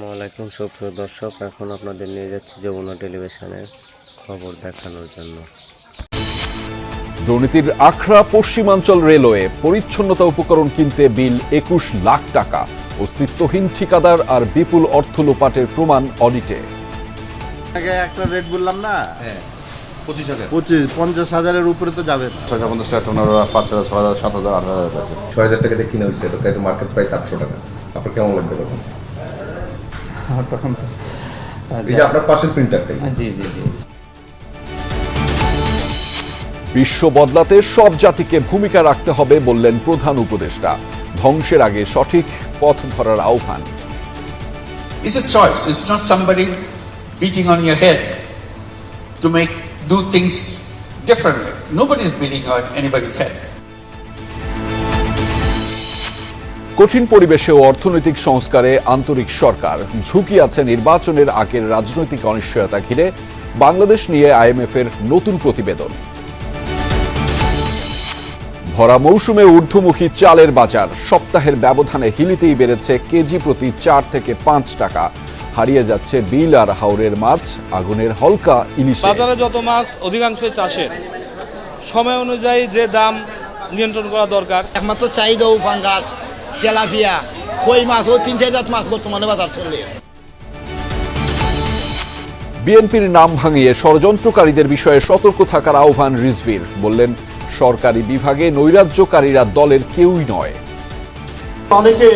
আসসালামাইকুম সুপ্রিয় দর্শক। এখন আপনাদের নিয়ে যাচ্ছি যমুনা টেলিভিশনের খবর দেখানোর জন্য। দুর্নীতির আখড়া পশ্চিমাঞ্চল রেলওয়ে পরিচ্ছন্নতা উপকরণ কিনতে বিল একুশ লাখ টাকা অস্তিত্বহীন ঠিকাদার আর বিপুল অর্থ লোপাটের প্রমাণ অডিটে। আগে একটা রেট বললাম না? হ্যাঁ পঁচিশ হাজার। পঁচিশ পঞ্চাশ হাজারের উপরে তো যাবে না। ছয়শো পঞ্চাশ টাকা টোনার পাঁচ হাজার ছ হাজার সাত হাজার আট হাজার আছে। ছয় হাজার টাকাতে কিনে হয়েছে? এটা মার্কেট প্রাইস আটশো টাকা। আপনার কেমন লাগবে তখন? তখন এই যে আপনার পাশের প্রিন্টারটাই জি জি জি বিশ্ব বদলাতে সব জাতিকে ভূমিকা রাখতে হবে বললেন প্রধান উপদেষ্টা ধ্বংসের আগে সঠিক পথ ধরার আহ্বান It's a choice. It's not somebody beating on your head to make do things differently. Nobody is beating on anybody's head. কঠিন পরিবেশে ও অর্থনৈতিক সংস্কারে আন্তরিক সরকার। ঝুঁকি আছে নির্বাচনের আগের রাজনৈতিক অনিশ্চয়তা ঘিরে। বাংলাদেশ নিয়ে আইএমএফ এর নতুন প্রতিবেদন। ভরা মৌসুমে ঊর্ধ্বমুখী চালের বাজার। সপ্তাহের ব্যবধানে হিলিতেই বেড়েছে কেজি প্রতি চার থেকে পাঁচ টাকা। হারিয়ে যাচ্ছে বিল আর হাওরের মাছ আগুনের হলকা ইলিশ। বাজারে যত মাছ অধিকাংশই চাষের। সময় অনুযায়ী যে দাম নিয়ন্ত্রণ করা দরকার। একমাত্র চাহিদা উপাঙ্গাস তেলাপিয়া কই মাছ ও তিন চার জাত মাছ বর্তমানে বাজার চলে। বিএনপির নাম ভাঙিয়ে ষড়যন্ত্রকারীদের বিষয়ে সতর্ক থাকার আহ্বান রিজভির বললেন সরকারি বিভাগে নৈরাজ্যকারীরা দলের কেউই নয়। অনেকে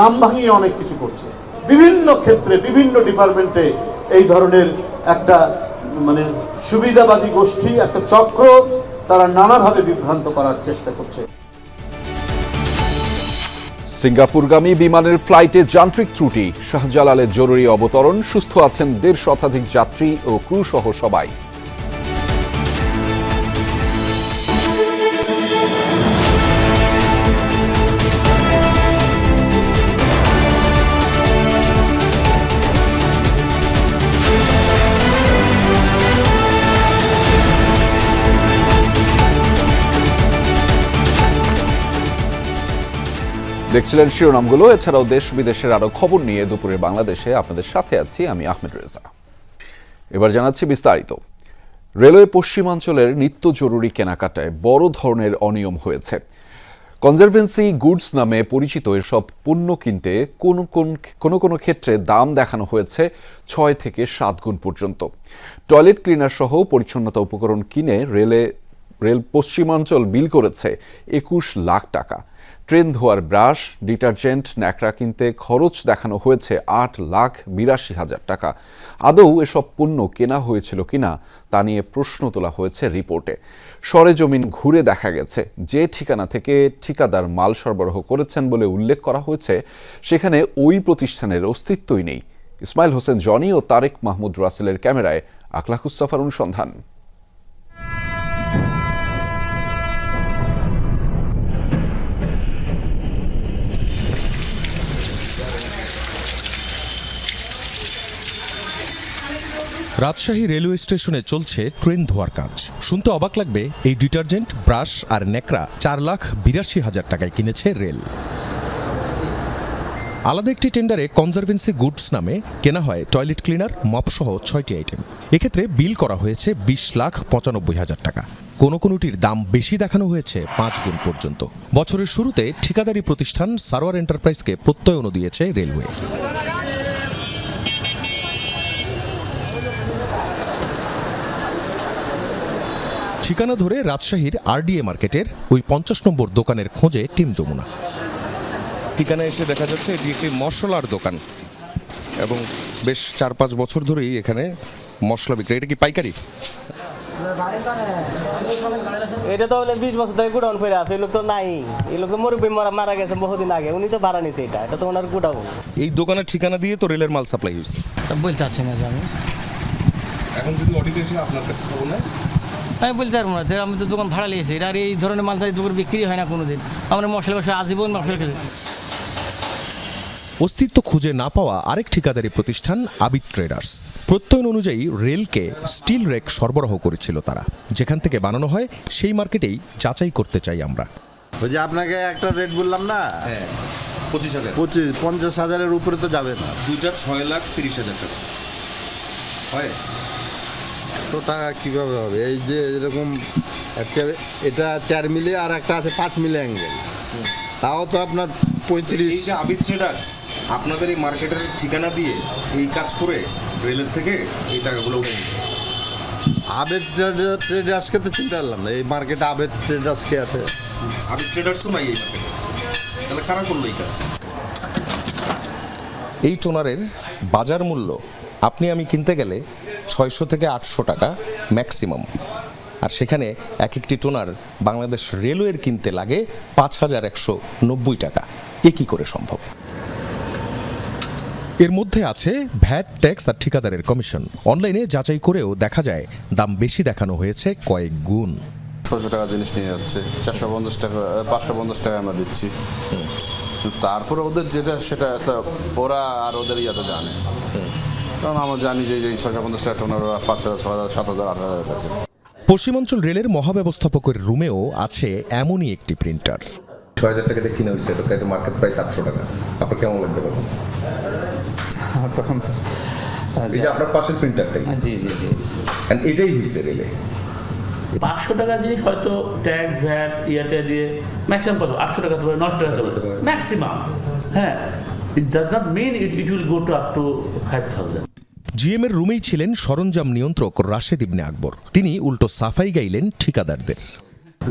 নাম ভাঙিয়ে অনেক কিছু করছে। বিভিন্ন ক্ষেত্রে বিভিন্ন ডিপার্টমেন্টে এই ধরনের একটা মানে সুবিধাবাদী গোষ্ঠী একটা চক্র তারা নানাভাবে বিভ্রান্ত করার চেষ্টা করছে। সিঙ্গাপুরগামী বিমানের ফ্লাইটে যান্ত্রিক ত্রুটি। শাহজালালের জরুরি অবতরণ, সুস্থ আছেন দেড় শতাধিক যাত্রী ও ক্রু সহ সবাই। দেখছিলেন শিরোনামগুলো, এছাড়াও দেশ বিদেশের আরও খবর নিয়ে দুপুরে বাংলাদেশে আপনাদের সাথে আছি আমি আহমেদ রেজা। এবার জানাচ্ছি বিস্তারিত। রেলওয়ে পশ্চিমাঞ্চলের নিত্য জরুরি কেনাকাটায় বড় ধরনের অনিয়ম হয়েছে। কনজারভেন্সি গুডস নামে পরিচিত এসব পণ্য কিনতে কোন কোন, কোনো কোনো ক্ষেত্রে দাম দেখানো হয়েছে ছয় থেকে সাত গুণ পর্যন্ত। টয়লেট ক্লিনার সহ পরিচ্ছন্নতা উপকরণ কিনে রেলে রেল পশ্চিমাঞ্চল বিল করেছে একুশ লাখ টাকা। ট্রেন ধোয়ার ব্রাশ, ডিটারজেন্ট, ন্যাকড়া কিনতে খরচ দেখানো হয়েছে আট লাখ বিরাশি হাজার টাকা। আদৌ এসব পণ্য কেনা হয়েছিল কিনা তা নিয়ে প্রশ্ন তোলা হয়েছে রিপোর্টে। সরেজমিন ঘুরে দেখা গেছে, যে ঠিকানা থেকে ঠিকাদার মাল সরবরাহ করেছেন বলে উল্লেখ করা হয়েছে, সেখানে ওই প্রতিষ্ঠানের অস্তিত্বই নেই। ইসমাইল হোসেন, জনি ও তারেক মাহমুদ রাসেলের ক্যামেরায় আকলাকুসাফার অনুসন্ধান। রাজশাহী রেলওয়ে স্টেশনে চলছে ট্রেন ধোয়ার কাজ। শুনতে অবাক লাগবে, এই ডিটারজেন্ট, ব্রাশ আর নেকড়া চার লাখ বিরাশি হাজার টাকায় কিনেছে রেল। আলাদা একটি টেন্ডারে কনজারভেন্সি গুডস নামে কেনা হয় টয়লেট ক্লিনার মপ সহ ছয়টি আইটেম। এক্ষেত্রে বিল করা হয়েছে বিশ লাখ পঁচানব্বই হাজার টাকা। কোনো কোনোটির দাম বেশি দেখানো হয়েছে পাঁচ গুণ পর্যন্ত। বছরের শুরুতে ঠিকাদারি প্রতিষ্ঠান সারোয়ার এন্টারপ্রাইজকে প্রত্যয়নও দিয়েছে রেলওয়ে। ঠিকানা ধরে রাজশাহীর আরডিএ মার্কেটের ওই পঞ্চাশ নম্বর দোকানের খোঁজে টিম যমুনা। ঠিকানায় এসে দেখা যাচ্ছে এটি একটি মশলার দোকান এবং বেশ চার পাঁচ বছর ধরেই এখানে মশলা বিক্রি। এটা কি পাইকারি? এটা তো বলে বিশ বছর থেকে গুডাউন করে আছে এই লোক তো নাই। এই লোক তো মুরব্বী মারা মারা গেছে বহুদিন আগে উনি তো ভাড়া নিছে এটা এটা তো ওনার গুডাউন। এই দোকানের ঠিকানা দিয়ে তো রেলের মাল সাপ্লাই হয়েছে। বলতে পারছি না আমি। এখন যদি অডিট এসে আপনার কাছে খবর নেয়? আমি বলতে পারব না যে আমি তো দোকান ভাড়া নিয়েছি এটা আর এই ধরনের মাল তাই দোকান বিক্রি হয় না কোনোদিন। আমরা মশলা বসে আজীবন মশলা খেলে অস্তিত্ব খুঁজে না পাওয়া আরেক ঠিকাদারি প্রতিষ্ঠান আবিদ ট্রেডার্স। প্রত্যয়ন অনুযায়ী রেলকে স্টিল রেক সরবরাহ করেছিল তারা। যেখান থেকে বানানো হয় সেই মার্কেটেই যাচাই করতে চাই আমরা। ওই যে আপনাকে একটা রেট বললাম না? হ্যাঁ পঁচিশ হাজার। পঁচিশ পঞ্চাশ হাজারের উপরে তো যাবে না। দুইটা ছয় লাখ তিরিশ হাজার টাকা। হয়? তো টাকা কীভাবে হবে? এই যে এরকম এটা চার মিলে আর একটা আছে পাঁচ মিলে অ্যাঙ্গেল। তাও তো আপনার পঁয়ত্রিশ। এই যে আবির ট্রেডার্স আপনাদের এই মার্কেটের ঠিকানা দিয়ে এই কাজ করে রেলের থেকে এই টাকাগুলো উঠে আবেদ ট্রেডার্সকে তো চিন্তা করলাম না এই মার্কেটে আবেদ ট্রেডার্সকে আছে। আবির ট্রেডার্সও নাই এই মার্কেটে তাহলে কারা করল এই কাজ? এই টোনারের বাজার মূল্য আপনি আমি কিনতে গেলে ছয়শো থেকে আটশো টাকা ম্যাক্সিমাম। আর সেখানে এক একটি টোনার বাংলাদেশ রেলওয়ের কিনতে লাগে পাঁচ হাজার একশো নব্বই টাকা। এ কী করে সম্ভব? এর মধ্যে আছে ভ্যাট ট্যাক্স আর ঠিকাদারের কমিশন। অনলাইনে যাচাই করেও দেখা যায় দাম বেশি দেখানো হয়েছে কয়েক গুণ। ছশো টাকা জিনিস নিয়ে যাচ্ছে চারশো পঞ্চাশ টাকা পাঁচশো পঞ্চাশ টাকা আমরা দিচ্ছি। তারপরে ওদের যেটা সেটা ওরা আর ওদের ইয়াতে জানে। কারণ আমরা জানি যে এই ছশো পঞ্চাশ টাকা পাঁচ হাজার ছ হাজার সাত হাজার আট হাজারের কাছে। পশ্চিমাঞ্চল রেলের মহাব্যবস্থাপকের রুমেও আছে এমনই একটি প্রিন্টার। ছয় হাজার টাকা দিয়ে কিনে হয়েছে এটা মার্কেট প্রাইস আটশো টাকা। আপনার কেমন লাগবে তখন? তখন এই যে আপনার পাশের প্রিন্টারটাই। জি জি জি। এটাই হয়েছে রেলে। পাঁচশো টাকা জিনিস হয়তো ট্যাগ ভ্যাট ইয়াতে দিয়ে ম্যাক্সিমাম কত? আটশো টাকা দেবে নশো টাকা দেবে ম্যাক্সিমাম হ্যাঁ। It does not mean it it will go to up to five thousand GM এর রুমেই ছিলেন সরঞ্জাম নিয়ন্ত্রক রাশেদ ইবনে আকবর। তিনি উল্টো সাফাই গাইলেন ঠিকাদারদের।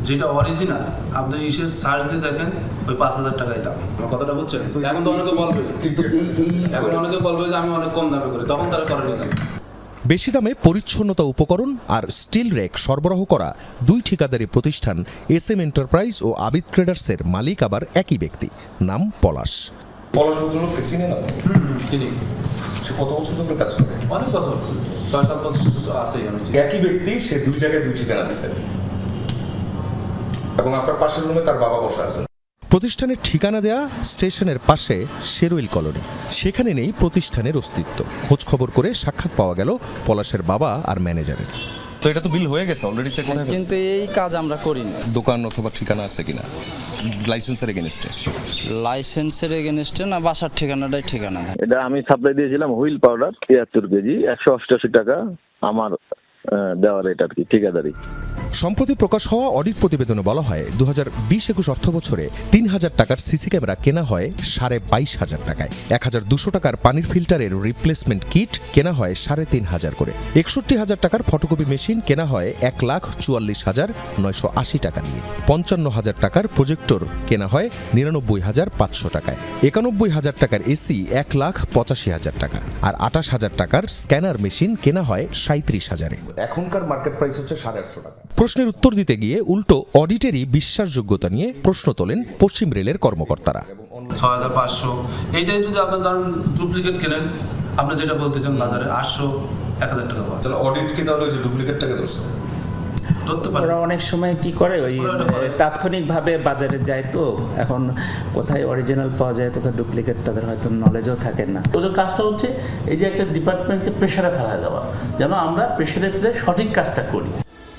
যেটা অরিজিনাল আপনি এসে সার্চ দিয়ে দেখেন ওই পাঁচ হাজার টাকাই দাম কথাটা বুঝছেন? এখন তো অনেকে বলবে। কিন্তু এখন অনেকে বলবে যে আমি অনেক কম দামে করি। তখন তারা করে নিচ্ছে বেশি দামে পরিচ্ছন্নতা উপকরণ আর স্টিল রেক সরবরাহ করা দুই ঠিকাদারি প্রতিষ্ঠান এস এম এন্টারপ্রাইজ ও আবিদ ট্রেডার্সের মালিক আবার একই ব্যক্তি। নাম পলাশ। পলাশ চিনে না চিনি। সে কত বছর ধরে কাজ করে? অনেক বছর ছয় সাত বছর তো আছেই একই ব্যক্তি সে দুই জায়গায় দুই ঠিকানা দিয়েছে এবং আপনার পাশের রুমে তার বাবা বসে আছেন। প্রতিষ্ঠানের ঠিকানা দেয়া স্টেশনের পাশে শেরুইল কলোনি। সেখানে নেই প্রতিষ্ঠানের অস্তিত্ব। খোঁজ খবর করে সাক্ষাৎ পাওয়া গেল পলাশের বাবা আর ম্যানেজারের। তো এটা তো বিল হয়ে গেছে অলরেডি চেক হয়ে কিন্তু এই কাজ আমরা করি না দোকান অথবা ঠিকানা আছে কিনা? লাইসেন্সের এগেনস্টে লাইসেন্সের এগেনস্টে না বাসার ঠিকানাটাই ঠিকানা। এটা আমি সাপ্লাই দিয়েছিলাম হুইল পাউডার তিয়াত্তর কেজি একশো অষ্টাশি টাকা আমার দেওয়ার এটা আর কি ঠিকাদারি। সম্প্রতি প্রকাশ হওয়া অডিট প্রতিবেদনে বলা হয় দু হাজার বিশ একুশ অর্থ বছরে তিন হাজার টাকার সিসি ক্যামেরা কেনা হয় সাড়ে বাইশ হাজার টাকায়। এক হাজার দুশো টাকার পানির ফিল্টারের রিপ্লেসমেন্ট কিট কেনা হয় সাড়ে তিন হাজার করে। একষট্টি হাজার টাকার ফটোকপি মেশিন কেনা হয় এক লাখ চুয়াল্লিশ হাজার নয়শো আশি টাকা নিয়ে। পঞ্চান্ন হাজার টাকার প্রজেক্টর কেনা হয় নিরানব্বই হাজার পাঁচশো টাকায়। একানব্বই হাজার টাকার এসি এক লাখ পঁচাশি হাজার টাকা। আর আটাশ হাজার টাকার স্ক্যানার মেশিন কেনা হয় সাঁত্রিশ হাজারে। এখনকার মার্কেট প্রাইস হচ্ছে সাড়ে আটশো টাকা। প্রশ্নের উত্তর দিতে গিয়ে উল্টো অডিটেরই বিশ্বাসযোগ্যতা নিয়ে প্রশ্ন তোলেন পশ্চিম রেলের কর্মকর্তারা। ছয় হাজার পাঁচশো। এইটাই যদি আপনার ধরেন ডুপ্লিকেট কেনেন আপনি যেটা বলতেছেন বাজারে আটশো এক হাজার টাকা তাহলে অডিট কি তাহলে ওই যে ডুপ্লিকেট টাকা ধরছে? ওরা অনেক সময় কি করে? ওই। তাৎক্ষণিকভাবে বাজারে যায় তো এখন কোথায় অরিজিনাল পাওয়া যায় কোথায় ডুপ্লিকেট তাদের হয়তো নলেজও থাকে না। ওদের কাজটা হচ্ছে এই যে একটা ডিপার্টমেন্টকে প্রেশারে ফেলা দেওয়া যেন আমরা প্রেশারে ফেলে সঠিক কাজটা করি।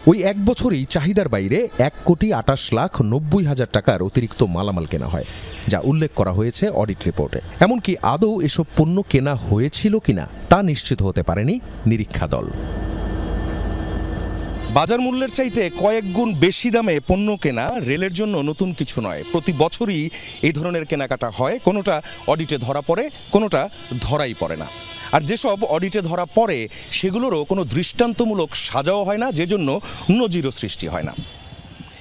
ওই এক বছরেই চাহিদার বাইরে এক কোটি আটাশ লাখ নব্বই হাজার টাকার অতিরিক্ত মালামাল কেনা হয়, যা উল্লেখ করা হয়েছে অডিট রিপোর্টে। এমনকি আদৌ এসব পণ্য কেনা হয়েছিল কিনা তা নিশ্চিত হতে পারেনি নিরীক্ষা দল। বাজার মূল্যের চাইতে কয়েক গুণ বেশি দামে পণ্য কেনা রেলের জন্য নতুন কিছু নয়। প্রতি বছরই এই ধরনের কেনাকাটা হয়। কোনোটা অডিটে ধরা পড়ে, কোনোটা ধরাই পড়ে না। আর যেসব অডিটে ধরা পড়ে, সেগুলোরও কোনো দৃষ্টান্তমূলক সাজাও হয় না যে জন্য নজিরও সৃষ্টি হয় না।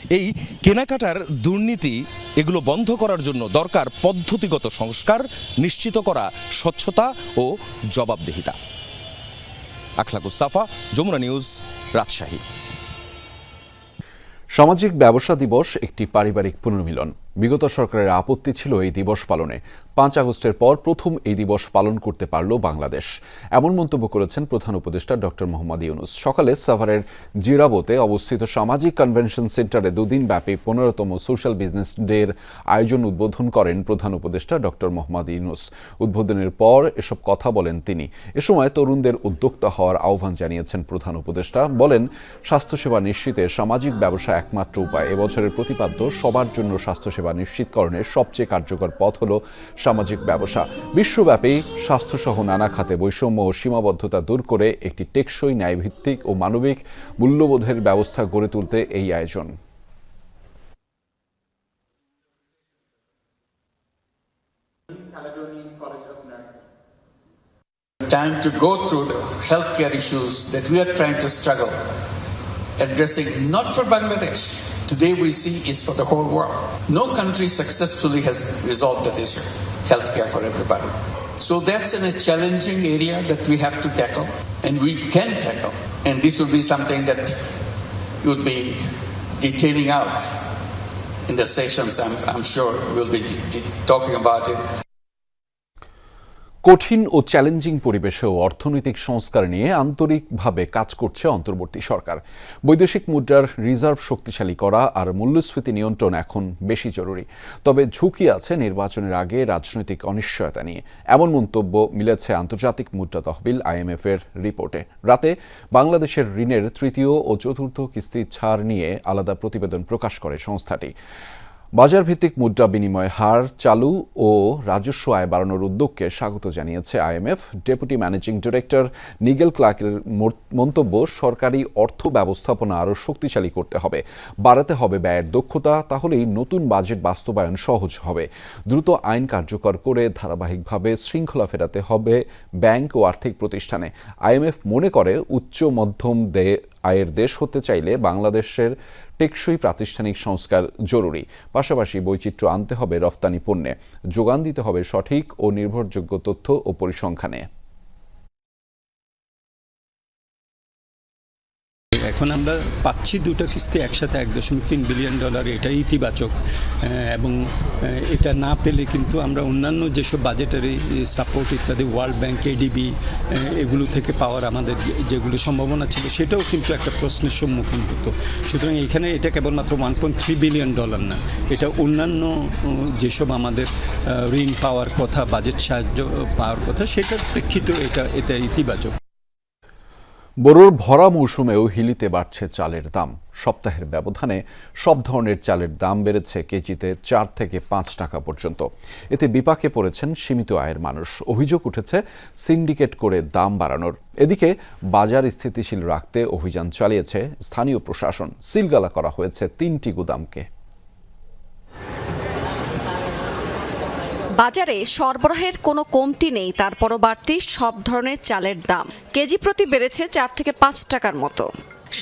এই কেনাকাটার দুর্নীতি, এগুলো বন্ধ করার জন্য দরকার পদ্ধতিগত সংস্কার, নিশ্চিত করা স্বচ্ছতা ও জবাবদিহিতা। আখলাকুস সাফা, যমুনা নিউজ, রাজশাহী। সামাজিক ব্যবসা দিবস একটি পারিবারিক পুনর্মিলন। বিগত সরকারের আপত্তি ছিল এই দিবস পালনে। পাঁচ আগস্টের পর প্রথম এই দিবস পালন করতে পারল বাংলাদেশ। এমন মন্তব্য করেছেন প্রধান উপদেষ্টা ডক্টর মোহাম্মদ ইউনুস। সকালে সাভারের জিরাবোতে অবস্থিত সামাজিক কনভেনশন সেন্টারে দুদিন ব্যাপী পনেরোতম সোশ্যাল বিজনেস ডের আয়োজন উদ্বোধন করেন প্রধান উপদেষ্টা ডক্টর মোহাম্মদ ইউনুস। উদ্বোধনের পর এসব কথা বলেন তিনি। এ সময় তরুণদের উদ্যোক্তা হওয়ার আহ্বান জানিয়েছেন প্রধান উপদেষ্টা। বলেন, স্বাস্থ্যসেবা নিশ্চিতে সামাজিক ব্যবসা একমাত্র উপায়। এবছরের প্রতিপাদ্য সবার জন্য স্বাস্থ্যসেবা নিশ্চিতকরণের সবচেয়ে কার্যকর পথ হল সামাজিক ব্যবসা বিশ্বব্যাপী স্বাস্থ্যসহ নানা খাতে বৈষম্য ও সীমাবদ্ধতা দূর করে একটি টেকসই ন্যায়ভিত্তিক ও মানবিক মূল্যবোধের ব্যবস্থা গড়ে তুলতে এই আয়োজন time to go through the healthcare issues that we are trying to struggle, addressing not for Bangladesh. Today we see is for the whole world. No country successfully has resolved that issue, healthcare for everybody. So that's a challenging area that we have to tackle, and we can tackle. And this will be something that will be detailing out in the sessions. I'm, I'm sure we'll be talking about it. কঠিন ও challenging পরিবেশেও অর্থনৈতিক সংস্কার নিয়ে আন্তরিকভাবে কাজ করছে অন্তর্বর্তী সরকার। বৈদেশিক মুদ্রার রিজার্ভ শক্তিশালী করা আর মূল্যস্ফীতি নিয়ন্ত্রণ এখন বেশি জরুরি। তবে ঝুঁকি আছে নির্বাচনের আগে রাজনৈতিক অনিশ্চয়তা নিয়ে। এমন মন্তব্য মিলেছে আন্তর্জাতিক মুদ্রা তহবিল আইএমএফ এর রিপোর্টে। রাতে বাংলাদেশের ঋণের তৃতীয় ও চতুর্থ কিস্তি ছাড় নিয়ে আলাদা প্রতিবেদন প্রকাশ করে সংস্থাটি। বাজার ভিত্তিক মুদ্রা বিনিময় হার চালু ও রাজস্ব আয় বাড়ানোর উদ্যোগকে স্বাগত জানিয়েছে IMF. Deputy managing director Nigel ক্লার্কের মন্তব্য, সরকারি অর্থ ব্যবস্থাপনা আরও শক্তিশালী করতে হবে। বাড়াতে হবে ব্যয়ের দক্ষতা, তাহলেই নতুন বাজেট বাস্তবায়ন সহজ হবে। দ্রুত আইন কার্যকর করে ধারাবাহিকভাবে শৃঙ্খলা ফেরাতে হবে ব্যাংক ও আর্থিক প্রতিষ্ঠানে। আইএমএফ মনে করে উচ্চ মধ্যম দে আয়ের দেশ হতে চাইলে বাংলাদেশের টেকসই প্রাতিষ্ঠানিক সংস্কার জরুরি। পাশাপাশি বৈচিত্র্য আনতে হবে রফতানি পণ্যে। যোগান দিতে হবে সঠিক ও নির্ভরযোগ্য তথ্য ও পরিসংখ্যানে। এখন আমরা পাচ্ছি দুটো কিস্তি একসাথে এক দশমিক তিন বিলিয়ন ডলার এটা ইতিবাচক। এবং এটা না পেলে কিন্তু আমরা অন্যান্য যেসব বাজেটারি সাপোর্ট ইত্যাদি ওয়ার্ল্ড ব্যাংক এডিবি এগুলো থেকে পাওয়ার আমাদের যেগুলো সম্ভাবনা ছিল, সেটাও কিন্তু একটা প্রশ্নের সম্মুখীন হতো। সুতরাং এখানে এটা কেবলমাত্র one point three billion dollar না, এটা অন্যান্য যেসব আমাদের ঋণ পাওয়ার কথা বাজেট সাহায্য পাওয়ার কথা, সেটার প্রেক্ষিত এটা এটা ইতিবাচক। বোরোর ভরা মৌসুমেও হিলিতে বাড়ছে চালের দাম। সপ্তাহের ব্যবধানে সব ধরনের চালের দাম বেড়েছে কেজিতে চার থেকে পাঁচ টাকা পর্যন্ত। এতে বিপাকে পড়েছেন সীমিত আয়ের মানুষ। অভিযোগ উঠেছে, সিন্ডিকেট করে দাম বাড়ানোর। এদিকে বাজার স্থিতিশীল রাখতে অভিযান চালিয়েছে স্থানীয় প্রশাসন। সিলগালা করা হয়েছে তিনটি গুদামকে। বাজারে সরবরাহের কোনো কমতি নেই, তারপরও বাড়তি সব ধরনের চালের দাম। কেজি প্রতি বেড়েছে চার থেকে পাঁচ টাকার মতো।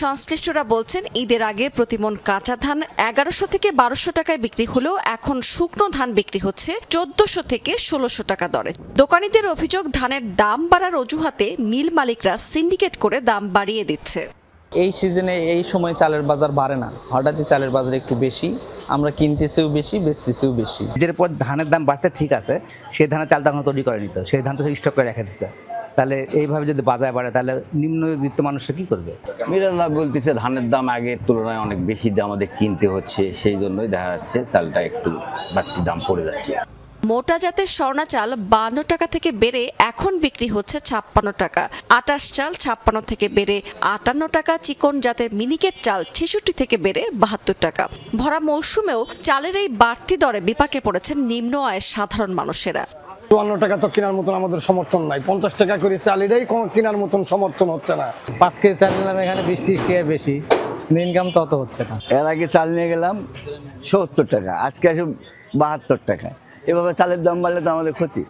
সংশ্লিষ্টরা বলছেন, ঈদের আগে প্রতিমন কাঁচা ধান এগারোশো থেকে বারোশো টাকায় বিক্রি হলেও এখন শুকনো ধান বিক্রি হচ্ছে চোদ্দশো থেকে ষোলোশো টাকা দরে। দোকানিদের অভিযোগ, ধানের দাম বাড়ার অজুহাতে মিল মালিকরা সিন্ডিকেট করে দাম বাড়িয়ে দিচ্ছে। এই সিজনে এই সময় চালের বাজার বাড়ে না। হঠাৎই চালের বাজার একটু বেশি আমরা কিনতেছেও বেশি বেচতেছেও বেশি। ঈদের পর ধানের দাম বাড়ছে ঠিক আছে সেই ধানের চাল তখন তৈরি করে নিত। সেই ধান তো স্টক করে রেখে দিতে। তাহলে এইভাবে যদি বাজার বাড়ে তাহলে নিম্ন নিম্নবিত্ত মানুষরা কি করবে? মিরালা বলতেছে ধানের দাম আগের তুলনায় অনেক বেশি দাম আমাদের কিনতে হচ্ছে সেই জন্যই দেখা যাচ্ছে চালটা একটু বাড়তি দাম পড়ে যাচ্ছে। মোটা জাতের স্বর্ণা চাল বান্ন টাকা থেকে বেড়ে এখন বিক্রি হচ্ছে ছাপ্পান্ন টাকা। আটাশ চাল ছাপ্পান্ন থেকে বেড়ে আটান্ন টাকা। চিকন জাতের মিনিকেট চাল ছেষট্টি থেকে বেড়ে বাহাত্তর টাকা। ভরা মৌসুমেও চালের এই বাড়তি দরে বিপাকে পড়েছেন নিম্ন আয়ের সাধারণ মানুষেরা। চুয়ান্ন টাকা তো কেনার মতন আমাদের সমর্থন নাই। পঞ্চাশ টাকা করে চাল এটাই কেনার মতন সমর্থন হচ্ছে না। পাঁচ কেজি চাল নিলাম এখানে বিশ ত্রিশ টাকা বেশি। ইনকাম তত হচ্ছে না। এর আগে চাল নিয়ে গেলাম সত্তর টাকা আজকে আসে বাহাত্তর টাকা। এভাবে চালের দাম বাড়লে তো আমাদের ক্ষতি।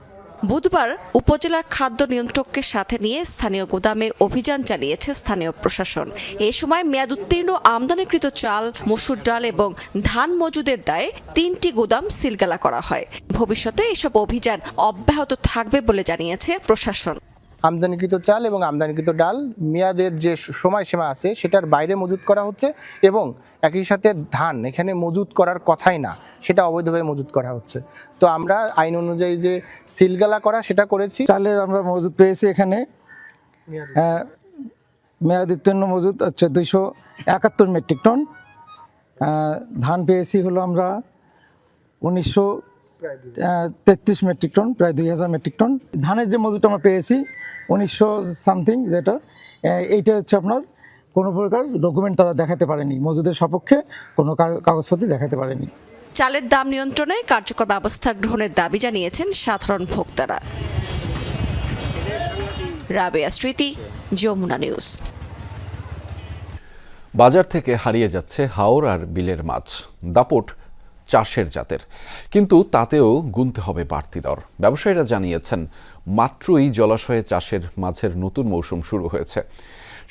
বুধবার উপজেলা খাদ্য নিয়ন্ত্রককে সাথে নিয়ে স্থানীয় গুদামে অভিযান চালিয়েছে স্থানীয় প্রশাসন। এ সময় মেয়াদ উত্তীর্ণ আমদানিকৃত চাল, মসুর ডাল এবং ধান মজুদের দায়ে তিনটি গুদাম সিলগালা করা হয়। ভবিষ্যতে এসব অভিযান অব্যাহত থাকবে বলে জানিয়েছে প্রশাসন। আমদানিকৃত চাল এবং আমদানিকৃত ডাল মেয়াদের যে সময়সীমা আছে সেটার বাইরে মজুত করা হচ্ছে এবং একই সাথে ধান এখানে মজুত করার কথাই না সেটা অবৈধভাবে মজুত করা হচ্ছে। তো আমরা আইন অনুযায়ী যে সিলগালা করা সেটা করেছি। চালে আমরা মজুদ পেয়েছি এখানে। আহ, মেয়াদ উত্তীর্ণ মজুদ হচ্ছে দুইশো একাত্তর মেট্রিক টন। ধান পেয়েছি হলো আমরা উনিশশো তেত্রিশ মেট্রিক টন প্রায় দুই হাজার মেট্রিক টন ধানের যে মজুদ আমরা পেয়েছি উনিশশো সামথিং যেটা এইটা হচ্ছে আপনার কোনো প্রকার ডকুমেন্ট তারা দেখাতে পারেনি। মজুদের সপক্ষে কোনো কা- কাগজপত্র দেখাতে পারেনি। চালের দাম নিয়ন্ত্রণে কার্যকর ব্যবস্থা গ্রহণের দাবি জানিয়েছেন সাধারণ ভোক্তারা। রাবেয়া স্মৃতি যমুনা নিউজ। বাজার থেকে হারিয়ে যাচ্ছে হাওর আর বিলের মাছ। দাপট চাষের জাতের। কিন্তু তাতেও গুনতে হবে বাড়তি দর। ব্যবসায়ীরা জানিয়েছেন, মাত্রই জলাশয়ে চাষের মাছের নতুন মৌসুম শুরু হয়েছে।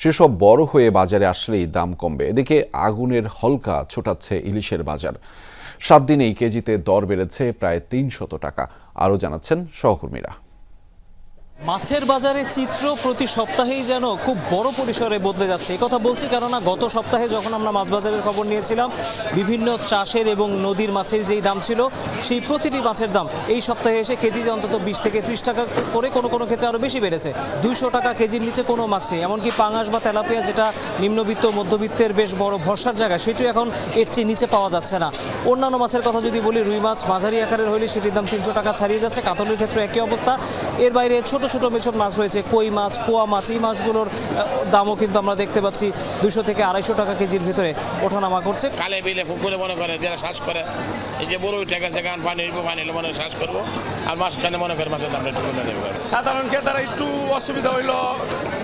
সেসব বড় হয়ে বাজারে আসলেই দাম কমবে। এদিকে আগুনের হলকা ছোটাচ্ছে ইলিশের বাজার। সাত দিনেই কেজিতে দর বেড়েছে প্রায় তিনশত টাকা। আরও জানাচ্ছেন সহকর্মীরা। মাছের বাজারে চিত্র প্রতি সপ্তাহেই যেন খুব বড় পরিসরে বদলে যাচ্ছে। কথা বলছি কেননা গত সপ্তাহে যখন আমরা মাছ বাজারের খবর নিয়েছিলাম, বিভিন্ন চাষের এবং নদীর মাছের যেই দাম ছিল, সেই প্রতিটি মাছের দাম এই সপ্তাহে এসে কেজিতে অন্তত বিশ থেকে ত্রিশ টাকা করে কোনো কোনো ক্ষেত্রে আরও বেশি বেড়েছে। দুইশো টাকা কেজির নিচে কোনো মাছ নেই, এমনকি পাঙাশ বা তেলাপিয়া যেটা নিম্নবিত্ত মধ্যবিত্তের বেশ বড় ভরসার জায়গা সেটিও এখন এর চেয়ে নিচে পাওয়া যাচ্ছে না। অন্যান্য মাছের কথা যদি বলি, রুই মাছ, মাঝারি আকারের হলে সেটির দাম তিনশো টাকা ছাড়িয়ে যাচ্ছে। কাতলের ক্ষেত্রে একই অবস্থা। এর বাইরে ছোট ছোট মেছর মাছ রয়েছে, কই মাছ, পোয়া মাছ, এই মাছগুলোর দামও কিন্তু আমরা দেখতে পাচ্ছি দুশো থেকে আড়াইশো টাকা কেজির ভিতরে ওঠানামা করছে। কালে বিলে পুকুরে মনে করে, যারা শ্বাস করে, এই যে বড় উঠে গেছে, কারণ পানি পানি মনে শ্বাস করব। আর মাঝখানে মনে করে মাছের দামটা একটু কমে যাবে সাধারণ ক্রেতারা একটু অসুবিধা হইল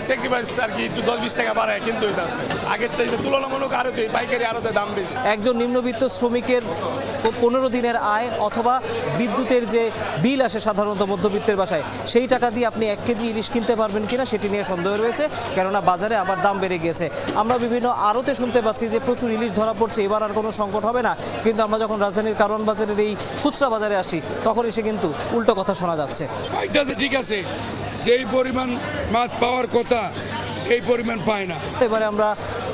স্যাক্রিফাইস আর কি একটু দশ বিশ টাকা বাড়ায় কিন্তু হইতাছে আগের চাইতে তুলনামূলক আরও পাইকারি আরোতে দাম বেশি। একজন নিম্নবিত্ত শ্রমিকের পনেরো দিনের আয় অথবা বিদ্যুতের যে বিল আসে সাধারণত মধ্যবিত্তের বাসায় সেই টাকা দিয়ে আপনি এক কেজি ইলিশ কিনতে পারবেন কিনা সেটি নিয়ে সন্দেহ রয়েছে কেননা বাজারে আবার দাম বেড়ে গিয়েছে। আমরা বিভিন্ন আড়তে শুনতে পাচ্ছি যে প্রচুর ইলিশ ধরা পড়ছে এবার আর কোনো সংকট হবে না কিন্তু আমরা যখন রাজধানীর কারণ বাজারের এই খুচরা বাজারে আসি তখন এসে কিন্তু উল্টো কথা শোনা যাচ্ছে। পাইতেছে ঠিক আছে। যেই পরিমাণ মাছ পাওয়ার কথা এই পরিমাণ পায় না। এবারে আমরা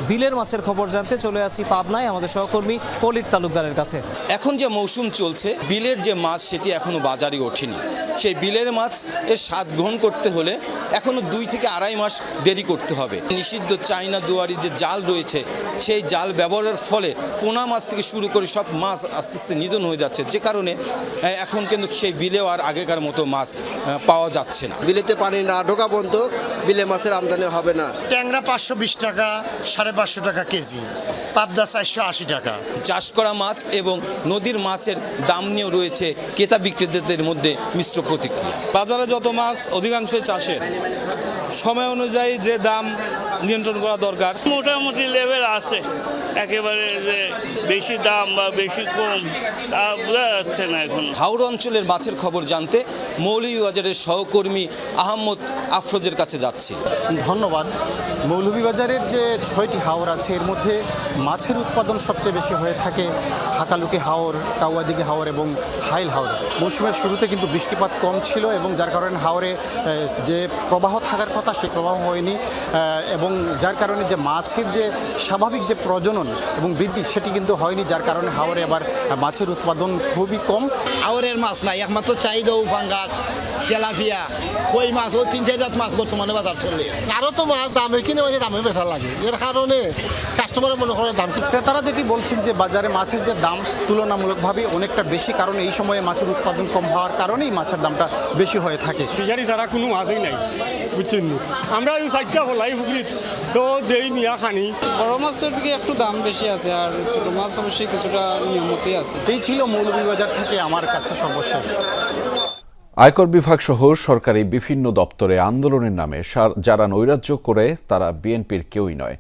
বিলের মাছের খবর জানতে চলে যাচ্ছি পাবনায় আমাদের সহকর্মী পলিট তালুকদারের কাছে। এখন যে মৌসুম চলছে বিলের যে মাছ সেটি এখনও বাজারে ওঠেনি। সেই বিলের মাছ এর স্বাদ গ্রহণ করতে হলে এখনও দুই থেকে আড়াই মাস দেরি করতে হবে। নিষিদ্ধ চাইনা দুয়ারি যে জাল রয়েছে সেই জাল ব্যবহারের ফলে পোনা মাছ থেকে শুরু করে সব মাছ আস্তে আস্তে নিধন হয়ে যাচ্ছে। যে কারণে এখন কিন্তু সেই বিলেও আর আগেকার মতো মাছ পাওয়া যাচ্ছে না। বিলেতে পানি না ঢোকা পর্যন্ত বিলে মাছের আমদানি হবে না। ট্যাংরা পাঁচশো বিশ টাকা সাড়ে পাঁচশো টাকা কেজি পাবদা চারশো আশি টাকা। চাষ করা মাছ এবং নদীর মাছের দাম নিয়েও রয়েছে ক্রেতা বিক্রেতাদের মধ্যে মিশ্র প্রতিক্রিয়া। বাজারে যত মাছ অধিকাংশই চাষের। সময় অনুযায়ী যে দাম নিয়ন্ত্রণ করা দরকার? মোটামুটি লেভেল আছে। একেবারে যে বেশি দাম বা বেশি কম তা বোঝা যাচ্ছে না এখন। হাওড় অঞ্চলের মাছের খবর জানতে মৌলভীবাজারের সহকর্মী আহমদ আফরোজের কাছে যাচ্ছি। ধন্যবাদ। মৌলভীবাজারের যে ছয়টি হাওর আছে এর মধ্যে মাছের উৎপাদন সবচেয়ে বেশি হয়ে থাকে হাকালুকি হাওর টাউয়াদিঘি হাওর এবং হাইল হাওর মৌসুমের শুরুতে কিন্তু বৃষ্টিপাত কম ছিল এবং যার কারণে হাওরে যে প্রবাহ থাকার কথা সেই প্রবাহ হয়নি আহ, এবং যার কারণে যে মাছের যে স্বাভাবিক যে প্রজনন এবং বৃদ্ধি, সেটি কিন্তু হয়নি। যার কারণে হাওরে আবার মাছের উৎপাদন খুবই কম। হাওয়ারের মাছ নাই, একমাত্র চাহিদা ফাঙ্গাস। তেলাপিয়া কই মাছ ও তিন চার জাত মাছ বর্তমানে বাজার চলে। আরও তো মাছ দামে কিনে মাঝে দামে বেচা লাগে। এর কারণে কাস্টমারের মনে করে দাম ক্রেতারা যেটি বলছেন যে বাজারে মাছের যে দাম তুলনামূলকভাবে অনেকটা বেশি কারণ এই সময়ে মাছের উৎপাদন কম হওয়ার কারণেই মাছের দামটা বেশি হয়ে থাকে। ফিশারি ছাড়া কোনো মাছই নাই বুঝছেন আমরা চারটা হলাই পুকুরিত তো দেই নিয়া খানি। বড় মাছের দিকে একটু দাম বেশি আছে আর ছোট মাছ অবশ্যই কিছুটা নিয়মতেই আছে। এই ছিল মৌলভীবাজার থেকে আমার কাছে সর্বশেষ। আয়কর বিভাগ সহ সরকারি বিভিন্ন দপ্তরে আন্দোলনের নামে যারা নৈরাজ্য করে, তারা বিএনপির কেউই নয়।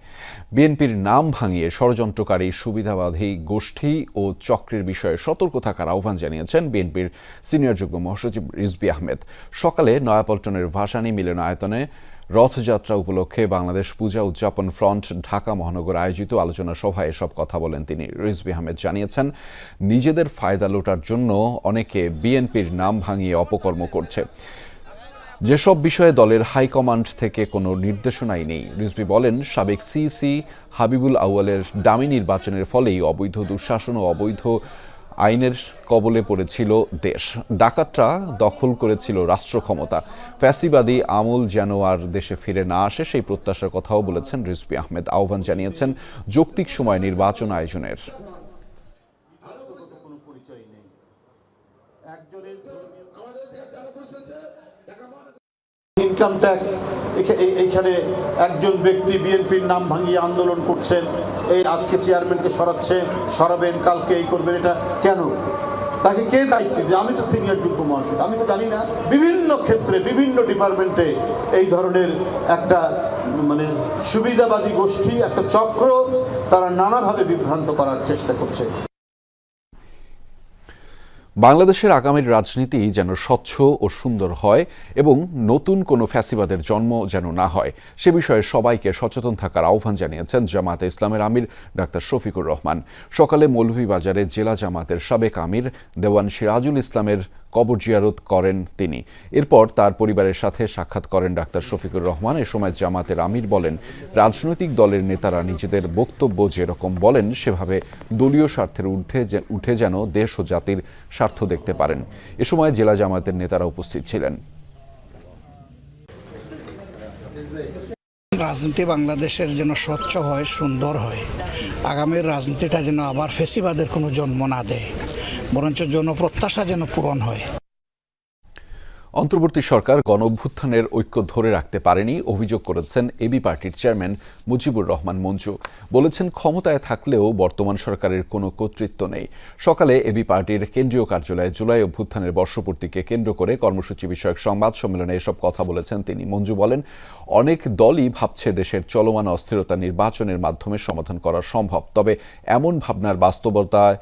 বিএনপির নাম ভাঙিয়ে ষড়যন্ত্রকারী সুবিধাবাদী গোষ্ঠী ও চক্রের বিষয়ে সতর্ক থাকার আহ্বান জানিয়েছেন বিএনপির সিনিয়র যুগ্ম মহাসচিব রিজবি আহমেদ। সকালে নয়াপল্টনের ভাসানী মিলনায়তনে রথযাত্রা উপলক্ষে বাংলাদেশ পূজা উদযাপন ফ্রন্ট ঢাকা মহানগর আয়োজিত আলোচনা সভায় এসব কথা বলেন তিনি। রিজবি আহমেদ জানিয়েছেন, নিজেদের ফায়দা লোটার জন্য অনেকে বিএনপির নাম ভাঙিয়ে অপকর্ম করছে। যেসব বিষয়ে দলের হাইকমান্ড থেকে কোনো নির্দেশনাই নেই রিজবি বলেন, সাবেক সিসি হাবিবুল আউয়ালের ডামি নির্বাচনের ফলেই অবৈধ দুঃশাসন ও অবৈধ আইনের কবলে পড়েছিল দেশ। ডাকাতরা দখল করেছিল রাষ্ট্র ক্ষমতা ফ্যাসিবাদী আমল যেন আর দেশে ফিরে না আসে, সেই প্রত্যাশার কথাও বলেছেন রিজবি আহমেদ। আহ্বান জানিয়েছেন যৌক্তিক সময় নির্বাচন আয়োজনের। ইনকাম ট্যাক্স এইখানে একজন ব্যক্তি বিএনপির নাম ভাঙিয়ে আন্দোলন করছেন, এই আজকে চেয়ারম্যানকে সরাচ্ছে, সরাবেন, কালকে এই করবেন, এটা কেন? তাকে কে দায়িত্ব দিবে? আমি তো সিনিয়র যুগ্ম মহাসচিব, আমি তো জানি না। বিভিন্ন ক্ষেত্রে, বিভিন্ন ডিপার্টমেন্টে এই ধরনের একটা মানে সুবিধাবাদী গোষ্ঠী, একটা চক্র, তারা নানাভাবে বিভ্রান্ত করার চেষ্টা করছে। বাংলাদেশের আগামীর রাজনীতি যেন স্বচ্ছ ও সুন্দর হয় এবং নতুন কোনো ফ্যাসিবাদের জন্ম যেন না হয়, সে বিষয়ে সবাইকে সচেতন থাকার আহ্বান জানিয়েছেন জামাতে ইসলামের আমির ডাক্তার শফিকুর রহমান। সকালে মৌলভীবাজারে জেলা জামাতের সাবেক আমির দেওয়ান সিরাজুল ইসলামের কবর জিয়ারত করেন তিনি। এরপর তার পরিবারের সাথে সাক্ষাৎ করেন ডাক্তার শফিকুর রহমান। এ সময় জামাতের আমির বলেন, রাজনৈতিক দলের নেতারা নিজেদের বক্তব্য যেরকম বলেন, সেভাবে দলীয় স্বার্থের ঊর্ধ্বে উঠে যেন দেশ ও জাতির স্বার্থ দেখতে পারেন। এ সময় জেলা জামাতের নেতারা উপস্থিত ছিলেন। রাজনীতি বাংলাদেশের যেন স্বচ্ছ হয়, সুন্দর হয়, আগামীর রাজনীতিটা যেন আবার ফেসিবাদের কোনো জন্ম না দেয়। বরঞ্চ জনপ্রত্যাশা যেন পূরণ হয়। অন্তর্বর্তী সরকার গণ অভ্যুত্থানের ঐক্য ধরে রাখতে পারেনি, অভিযোগ করেছেন এবি পার্টির চেয়ারম্যান মুজিবুর রহমান মঞ্জু। বলেছেন ক্ষমতায় থাকলেও বর্তমান সরকারের কোনো কর্তৃত্ব নেই। সকালে এবি পার্টির কেন্দ্রীয় কার্যালয়ে জুলাই অভ্যুত্থানের বর্ষপূর্তিকে কেন্দ্র করে কর্মসূচি বিষয়ক সংবাদ সম্মেলনে এসব কথা বলেছেন তিনি। মঞ্জু বলেন, অনেক দলই ভাবছে দেশের চলমান অস্থিরতা নির্বাচনের মাধ্যমে সমাধান করা সম্ভব, তবে এমন ভাবনার বাস্তবতায়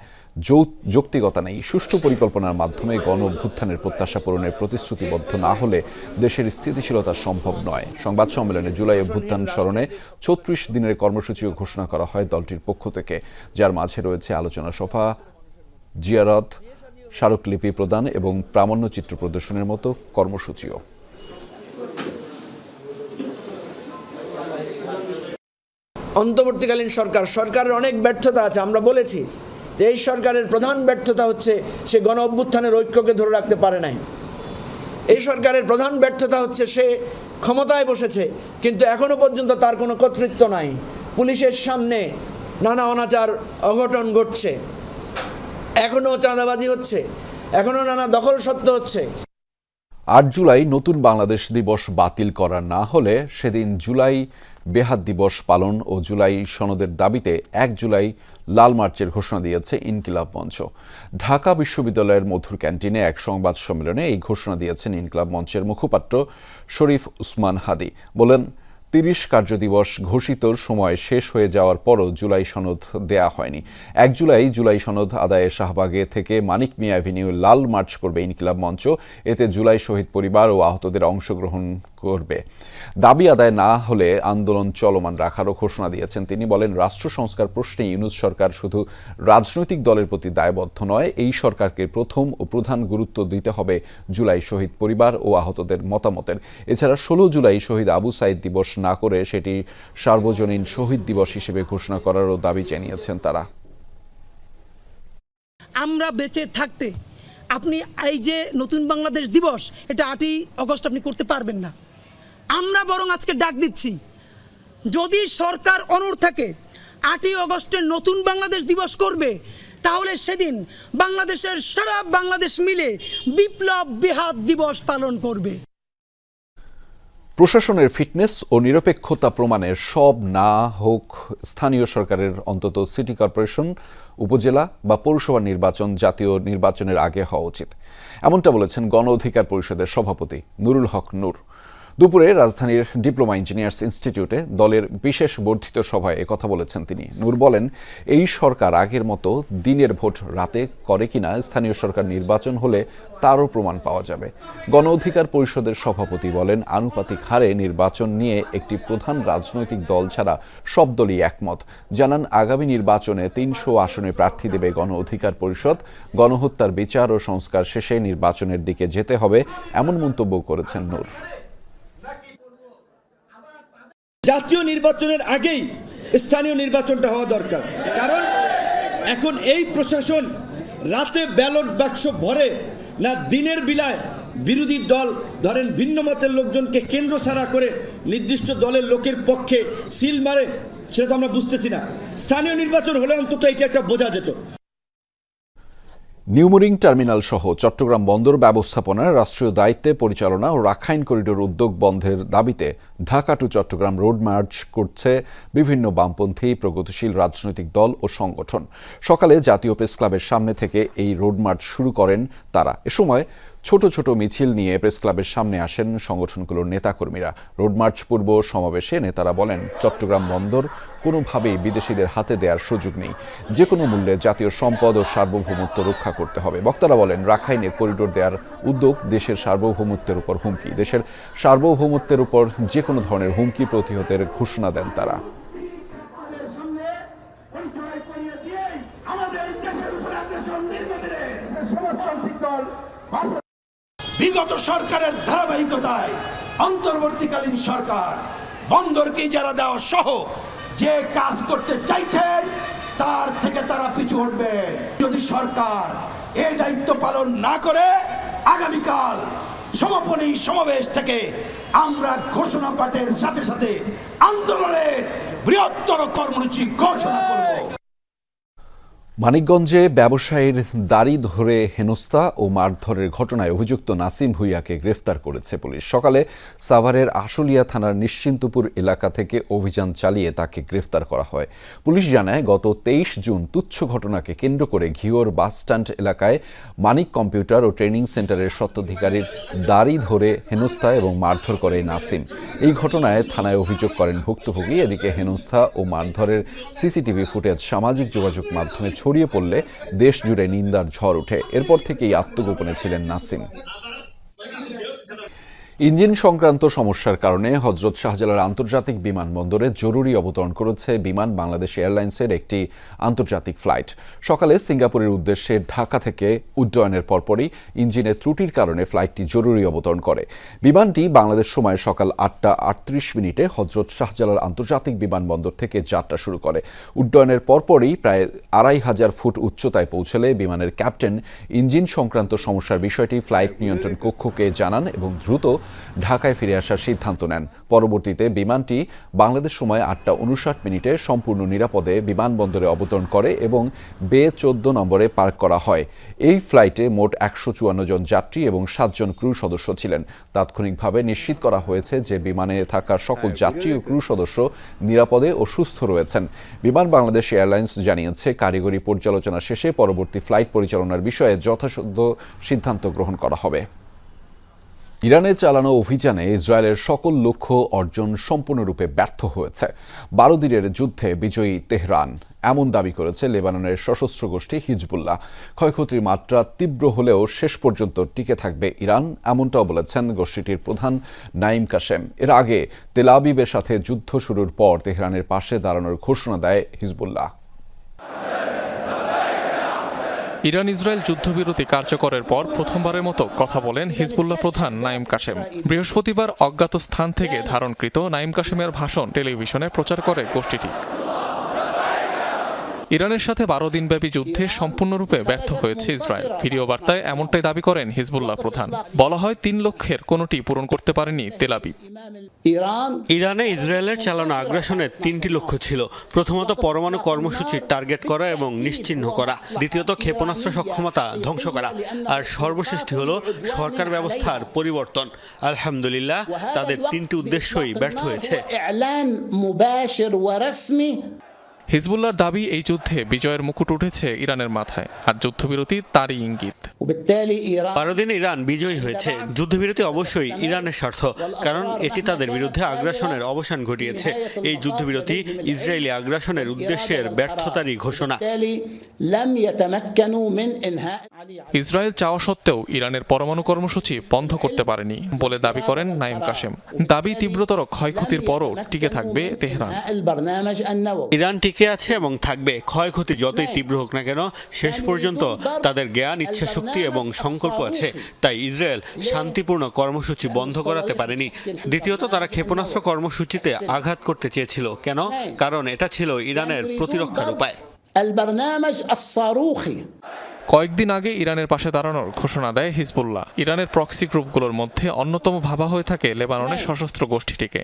যৌক্তিকতা নেই। সুষ্ঠু পরিকল্পনার মাধ্যমে গণ অভ্যুত্থানের প্রত্যাশা পূরণের প্রতিশ্রুতিবদ্ধ না হলে দেশের স্থিতিশীলতা সম্ভব নয়। সংবাদ সম্মেলনে জুলাই অভ্যুত্থান স্মরণে ছত্রিশ দিনের কর্মসূচিও ঘোষণা করা হয় দলটির পক্ষ থেকে। যার মাঝে রয়েছে আলোচনা সভা, জিয়ারত, স্মারকলিপি প্রদান এবং প্রামাণ্যচিত্র প্রদর্শনের মতো কর্মসূচিও। অন্তর্বর্তীকালীন সরকার, সরকারের অনেক ব্যর্থতা আছে, আমরা বলেছি। এই সরকারের প্রধান ব্যর্থতা হচ্ছে, সে গণ অভ্যুত্থানের ঐক্যকে ধরে রাখতে পারে নাই। এই সরকারের প্রধান ব্যর্থতা হচ্ছে, সে ক্ষমতায় বসেছে, কিন্তু এখনও পর্যন্ত তার কোনো কর্তৃত্ব নাই। পুলিশের সামনে নানা অনাচার, অঘটন ঘটছে। এখনও চাঁদাবাজি হচ্ছে এখনও নানা দখল সত্য হচ্ছে। আট জুলাই নতুন বাংলাদেশ দিবস বাতিল করা না হলে সেদিন জুলাই বেহাত দিবস পালন ও জুলাই সনদের দাবিতে এক জুলাই লাল মার্চের ঘোষণা দিয়েছে ইনকিলাব মঞ্চ। ঢাকা বিশ্ববিদ্যালয়ের মধুর ক্যান্টিনে এক সংবাদ সম্মেলনে এই ঘোষণা দিয়েছেন ইনকিলাব মঞ্চের মুখপাত্র শরীফ উসমান হাদি। বলেন, তিরিশ কার্যদিবস ঘোষিত সময় শেষ হয়ে যাওয়ার পরও জুলাই সনদ দেয়া হয়নি। এক জুলাই জুলাই সনদ আদায়ে শাহবাগে থেকে মানিক মিয়া অ্যাভিনিউ লাল মার্চ করবে ইনকিলাব মঞ্চ। এতে জুলাই শহীদ পরিবার ও আহতদের অংশগ্রহণ করবে। দাবি আদায় না হলে আন্দোলন চলমান রাখারও ঘোষণা দিয়েছেন তিনি। বলেন, রাষ্ট্র সংস্কার প্রশ্নে ইউনুস সরকার শুধু রাজনৈতিক দলের প্রতি দায়বদ্ধ নয়, এই সরকারকে প্রথম ও প্রধান গুরুত্ব দিতে হবে জুলাই শহীদ পরিবার ও আহতদের মতামতের। এছাড়া ষোলো জুলাই শহীদ আবু সাইদ দিবস না করে সেটি সার্বজনীন শহীদ দিবস হিসেবে ঘোষণা করারও দাবি জানিয়েছেন তারা। আমরা বেঁচে থাকতে আপনি এই যে নতুন বাংলাদেশ দিবস, এটা আটই অগস্ট আপনি করতে পারবেন না। আমরা বরং আজকে ডাক দিচ্ছি। যদি সরকার অনড় থাকে আটই অগস্টে নতুন বাংলাদেশ দিবস করবে, তাহলে সেদিন বাংলাদেশের সারা বাংলাদেশ মিলে বিপ্লব বেহাত দিবস পালন করবে। প্রশাসনের ফিটনেস ও নিরপেক্ষতা প্রমাণের সব না হোক স্থানীয় সরকারের অন্তত সিটি কর্পোরেশন, উপজেলা বা পৌরসভা নির্বাচন জাতীয় নির্বাচনের আগে হওয়া উচিত। এমনটা বলেছেন গণ অধিকার পরিষদের সভাপতি নুরুল হক নূর। দুপুরে রাজধানীর ডিপ্লোমা ইঞ্জিনিয়ার্স ইনস্টিটিউটে দলের বিশেষ বর্ধিত সভায় কথা বলেছেন তিনি। নূর বলেন, এই সরকার আগের মতো দিনের ভোট রাতে করে কিনা স্থানীয় সরকার নির্বাচন হলে তারও প্রমাণ পাওয়া যাবে। গণ অধিকার পরিষদের সভাপতি বলেন, আনুপাতিক হারে নির্বাচন নিয়ে একটি প্রধান রাজনৈতিক দল ছাড়া সব দলই একমত। জানান, আগামী নির্বাচনে তিনশো আসনে প্রার্থী দেবে গণ অধিকার পরিষদ। গণহত্যার বিচার ও সংস্কার শেষে নির্বাচনের দিকে যেতে হবে, এমন মন্তব্য করেছেন নূর। জাতীয় নির্বাচনের আগেই স্থানীয় নির্বাচনটা হওয়া দরকার। কারণ এখন এই প্রশাসন রাতে ব্যালট বাক্স ভরে না দিনের বিলায় বিরোধী দল, ধরেন ভিন্ন মতের লোকজনকে কেন্দ্র ছাড়া করে নির্দিষ্ট দলের লোকের পক্ষে সিল মারে, সেটা তো আমরা বুঝতেছি না। স্থানীয় নির্বাচন হলে অন্তত এটা একটা বোঝা যেত। নিউমোরিং টার্মিনাল সহ চট্টগ্রাম বন্দর ব্যবস্থাপনার রাষ্ট্রীয় দায়িত্বে পরিচালনা ও রাখাইন করিডোর উদ্যোগ বন্ধের দাবিতে Dhaka to Chattogram road march করছে বিভিন্ন বামপন্থী প্রগতিশীল রাজনৈতিক দল ও সংগঠন। সকালে জাতীয় প্রেস ক্লাবের সামনে থেকে এই রোড মার্চ শুরু করেন তারা। এ সময় ছোট ছোট মিছিল নিয়ে প্রেস ক্লাবের সামনে আসেন সংগঠনগুলোর নেতাকর্মীরা। রোড মার্চ পূর্ব সমাবেশে নেতারা বলেন, চট্টগ্রাম বন্দর কোনোভাবেই বিদেশিদের হাতে দেওয়ার সুযোগ নেই। যে কোনো মূল্যে জাতীয় সম্পদ ও সার্বভৌমত্ব রক্ষা করতে হবে। বক্তারা বলেন রাখাইনে করিডোর দেওয়ার উদ্যোগ দেশের সার্বভৌমত্বের উপর হুমকি। দেশের সার্বভৌমত্বের উপর যে কোনো ধরনের হুমকি প্রতিহতের ঘোষণা দেন তারা। বিগত সরকারের ধারাবাহিকতায় অন্তর্বর্তীকালীন সরকার বন্দরকে যারা দেওয়া সহ যে কাজ করতে চাইছেন, তার থেকে তারা পিছু হটবে। যদি সরকার এই দায়িত্ব পালন না করে, আগামীকাল সমাপনী সমাবেশ থেকে আমরা ঘোষণা পাঠের সাথে সাথে আন্দোলনের বৃহত্তর কর্মসূচি ঘোষণা করব। মানিকগঞ্জে ব্যবসায়ীর দাড়ি ধরে হেনস্থা ও মারধরের ঘটনায় অভিযুক্ত নাসিম ভুইয়াকে গ্রেফতার করেছে পুলিশ। সকালে সাভারের আশুলিয়া থানার নিশ্চিন্তপুর এলাকা থেকে অভিযান চালিয়ে তাকে গ্রেফতার করা হয়। পুলিশ জানায়, গত তেইশ জুন তুচ্ছ ঘটনাকে কেন্দ্র করে ঘিওর বাসস্ট্যান্ড এলাকায় মানিক কম্পিউটার ও ট্রেনিং সেন্টারের স্বত্বাধিকারীর দাড়ি ধরে হেনস্থা এবং মারধর করে নাসিম। এই ঘটনায় থানায় অভিযোগ করেন ভুক্তভোগী। এদিকে হেনস্থা ও মারধরের সিসিটিভি ফুটেজ সামাজিক যোগাযোগ মাধ্যমে ছড়িয়ে পড়লে দেশ জুড়ে নিন্দার ঝড় ওঠে। এরপর থেকেই আত্মগোপনে ছিলেন নাসিম। ইঞ্জিন সংক্রান্ত সমস্যার কারণে হজরত শাহজালাল আন্তর্জাতিক বিমানবন্দরে জরুরি অবতরণ করেছে বিমান বাংলাদেশ এয়ারলাইন্সের একটি আন্তর্জাতিক ফ্লাইট। সকালে সিঙ্গাপুরের উদ্দেশ্যে ঢাকা থেকে উড্ডয়নের পরপরই ইঞ্জিনের ত্রুটির কারণে ফ্লাইটটি জরুরি অবতরণ করে। বিমানটি বাংলাদেশ সময় সকাল আটটা আটত্রিশ মিনিটে হজরত শাহজালাল আন্তর্জাতিক বিমানবন্দর থেকে যাত্রা শুরু করে। উড্ডয়নের পরপরই প্রায় আড়াই হাজার ফুট উচ্চতায় পৌঁছলে বিমানের ক্যাপ্টেন ইঞ্জিন সংক্রান্ত সমস্যার বিষয়টি ফ্লাইট নিয়ন্ত্রণ কক্ষকে জানান এবং দ্রুত ঢাকায় ফিরে আসার সিদ্ধান্ত নেন। পরবর্তীতে বিমানটি বাংলাদেশ সময় আটটা উনষাট মিনিটে সম্পূর্ণ নিরাপদে বিমানবন্দরে অবতরণ করে এবং বে চোদ্দ নম্বরে পার্ক করা হয়। এই ফ্লাইটে মোট একশো চুয়ান্ন জন যাত্রী এবং সাতজন ক্রু সদস্য ছিলেন। তাৎক্ষণিকভাবে নিশ্চিত করা হয়েছে যে বিমানে থাকা সকল যাত্রী ও ক্রু সদস্য নিরাপদে ও সুস্থ রয়েছেন। বিমান বাংলাদেশ এয়ারলাইন্স জানিয়েছে কারিগরি পর্যালোচনা শেষে পরবর্তী ফ্লাইট পরিচালনার বিষয়ে যথাসাধ্য সিদ্ধান্ত গ্রহণ করা হবে। ইরানে চালানো অভিযানে ইসরায়েলের সকল লক্ষ্য অর্জন সম্পূর্ণরূপে ব্যর্থ হয়েছে। বারো দিনের যুদ্ধে বিজয়ী তেহরান এমন দাবি করেছে লেবাননের সশস্ত্র গোষ্ঠী হিজবুল্লাহ। ক্ষয়ক্ষতির মাত্রা তীব্র হলেও শেষ পর্যন্ত টিকে থাকবে ইরান, এমনটাও বলেছেন গোষ্ঠীটির প্রধান নাইম কাশেম। এর আগে তেলাবিবের সাথে যুদ্ধ শুরুর পর তেহরানের পাশে দাঁড়ানোর ঘোষণা দেয় হিজবুল্লাহ। ইরান ইসরায়েল যুদ্ধবিরতি কার্যকরের পর প্রথমবারের মতো কথা বলেন হিজবুল্লাহ প্রধান নাইম কাশেম। বৃহস্পতিবার অজ্ঞাত স্থান থেকে ধারণকৃত নাইম কাশেমের ভাষণ টেলিভিশনে প্রচার করে গোষ্ঠীটি। ইরানের সাথে বারো দিনব্যাপী যুদ্ধে সম্পূর্ণরূপে ব্যর্থ হয়েছে ইসরায়েল। ভিডিও বার্তায় এমনটাই দাবি করেন হিজবুল্লাহ প্রধান। বলা হয় তিন লক্ষ্যের কোনোটি পূরণ করতে পারেনি তেলাবিব ইরানে ইসরায়েলের চালানো আগ্রাসনের তিনটি লক্ষ্য ছিল। প্রথমত, পরমাণু কর্মসূচির টার্গেট করা এবং নিশ্চিহ্ন করা। দ্বিতীয়ত, ক্ষেপণাস্ত্র সক্ষমতা ধ্বংস করা। আর সর্বশেষটি হল সরকার ব্যবস্থার পরিবর্তন। আলহামদুলিল্লাহ, তাদের তিনটি উদ্দেশ্যই ব্যর্থ হয়েছে। হিজবুল্লাহর দাবি এই যুদ্ধে বিজয়ের মুকুট উঠেছে ইরানের মাথায় আর যুদ্ধবিরতি তারই ইঙ্গিত। বারো দিনে ইরান বিজয়ী হয়েছে। যুদ্ধবিরতি অবশ্যই ইরানের স্বার্থ কারণ এটি তাদের বিরুদ্ধে আগ্রাসনের অবসান ঘটিয়েছে। এই যুদ্ধবিরতি ইসরায়েলি আগ্রাসনের উদ্দেশ্যের ব্যর্থতারই ঘোষণা। ইসরায়েল চাওয়া সত্ত্বেও ইরানের পরমাণু কর্মসূচি বন্ধ করতে পারেনি বলে দাবি করেন নাইম কাশেম। দাবি তীব্রতর ক্ষয়ক্ষতির পরও টিকে থাকবে তেহরান। ইরান টিকে আছে এবং থাকবে ক্ষয়ক্ষতি যতই তীব্র হোক না কেন শেষ পর্যন্ত তাদের জ্ঞান ইচ্ছা শক্তি এবং সংকল্প আছে। তাই ইসরায়েল শান্তিপূর্ণ কর্মসূচি বন্ধ করাতে পারেনি। দ্বিতীয়ত তারা ক্ষেপণাস্ত্র কর্মসূচিতে আঘাত করতে চেয়েছিল। কেন? কারণ এটা ছিল ইরানের প্রতিরক্ষার উপায়। কয়েকদিন আগে ইরানের পাশে দাঁড়ানোর ঘোষণা দেয় হিজবুল্লাহ। ইরানের প্রক্সি গ্রুপগুলোর মধ্যে অন্যতম ভাবা হয়ে থাকে লেবাননের সশস্ত্র গোষ্ঠীটিকে।